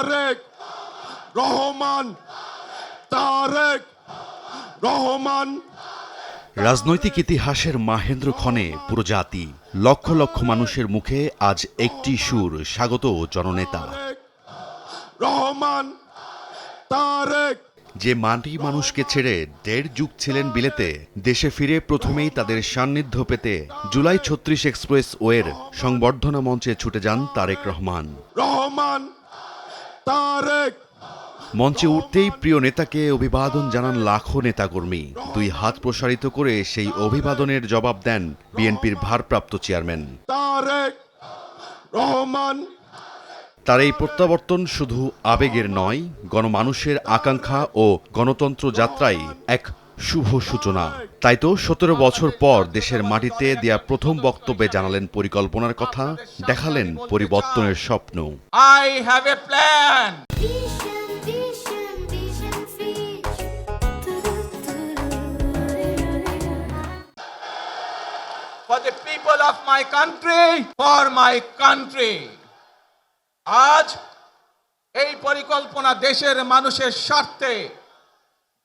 তারেক। রহমান তারেক। রহমান রাজনৈতিক ইতিহাসের মাহেন্দ্র ক্ষণে পুরো জাতি লক্ষ লক্ষ মানুষের মুখে আজ একটি সুর স্বাগত জননেতা। রহমান তারেক। যে মাটি মানুষকে ছেড়ে দেড় যুগ ছিলেন বিলেতে দেশে ফিরে প্রথমেই তাদের সান্নিধ্য পেতে জুলাই ছত্রিশ এক্সপ্রেস ওয়ের সংবর্ধনা মঞ্চে ছুটে যান তারেক রহমান। রহমান তারেক। মঞ্চে উঠতেই প্রিয় নেতাকে অভিবাদন জানান লাখো নেতাকর্মী। দুই হাত প্রসারিত করে সেই অভিবাদনের জবাব দেন বিএনপির ভারপ্রাপ্ত চেয়ারম্যান। তারেক রহমান। তার এই প্রত্যাবর্তন শুধু আবেগের নয় গণমানুষের আকাঙ্ক্ষা ও গণতন্ত্র যাত্রায় এক শুভ সূচনা। তাই তো সতেরো বছর পর দেশের মাটিতে দেয়া প্রথম বক্তব্যে জানালেন পরিকল্পনার কথা দেখালেন পরিবর্তনের স্বপ্ন। I have a plan for the people of my country, for my country. আজ এই পরিকল্পনা দেশের মানুষের স্বার্থে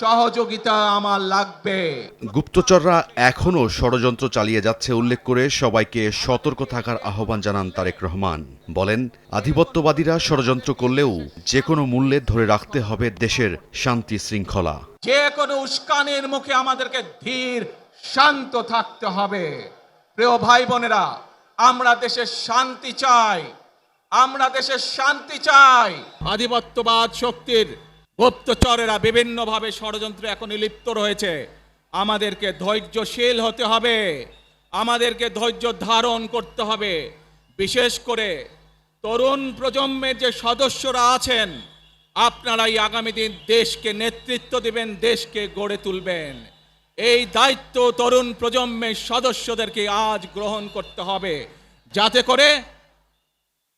সহযোগিতা আমার লাগবে। গুপ্তচররা এখনও ষড়যন্ত্র চালিয়ে যাচ্ছে উল্লেখ করে সবাইকে সতর্ক থাকার আহ্বান জানান তারেক রহমান। বলেন আধিপত্যবাদীরা ষড়যন্ত্র করলেও যে কোনো মূল্যে ধরে রাখতে হবে দেশের শান্তি শৃঙ্খলা। যে কোনো উস্কানির মুখে আমাদেরকে ধীর শান্ত থাকতে হবে। প্রিয় ভাই বোনেরা আমরা দেশের শান্তি চাই। আমরা দেশের শান্তি চাই। আধিপত্যবাদ শক্তির গুপ্তচরেরা বিভিন্নভাবে ষড়যন্ত্রে এখন লিপ্ত রয়েছে। আমাদেরকে ধৈর্যশীল হতে হবে। আমাদেরকে ধৈর্য ধারণ করতে হবে। বিশেষ করে তরুণ প্রজন্মের যে সদস্যরা আছেন, আপনারাই আগামী দিন দেশকে নেতৃত্ব দিবেন, দেশকে গড়ে তুলবেন। এই দায়িত্ব তরুণ প্রজন্মের সদস্যদেরকে আজ গ্রহণ করতে হবে। যাতে করে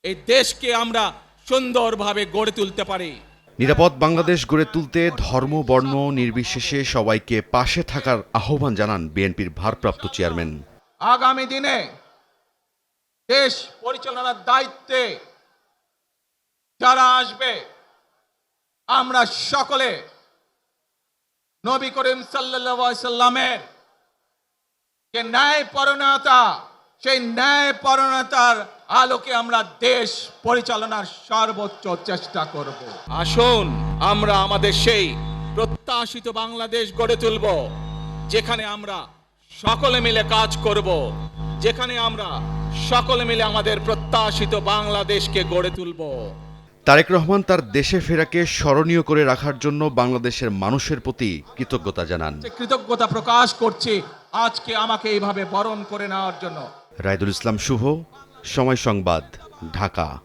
এই দেশকে আমরা সুন্দরভাবে গড়ে তুলতে পারি। নিরাপদ বাংলাদেশ গড়ে তুলতে ধর্ম, বর্ণ নির্বিশেষে সবাইকে পাশে থাকার আহ্বান জানান বিএনপির ভারপ্রাপ্ত চেয়ারম্যান। আগামী দিনে দেশ পরিচালনার দায়িত্বে যারা আসবে, আমরা সকলে নবী করিম সাল্লামের যে ন্যায় পরণতা সেই ন্যায় পরণতার আলোকে আমরা দেশ পরিচালনার সর্বোচ্চ চেষ্টা করব। আসুন আমরা আমাদের সেই প্রত্যাশিত বাংলাদেশ গড়ে তুলব যেখানে আমরা সকলে মিলে কাজ করব যেখানে আমরা সকলে মিলে আমাদের প্রত্যাশিত বাংলাদেশকে গড়ে তুলব। তারেক রহমান তার দেশে ফেরাকে স্মরণীয় করে রাখার জন্য বাংলাদেশের মানুষের প্রতি কৃতজ্ঞতা জানান। যে কৃতজ্ঞতা প্রকাশ করছি আজকে আমাকে এইভাবে বরণ করে নেওয়ার জন্য। রায়দুল ইসলাম শুভ। সময় সংবাদ ঢাকা।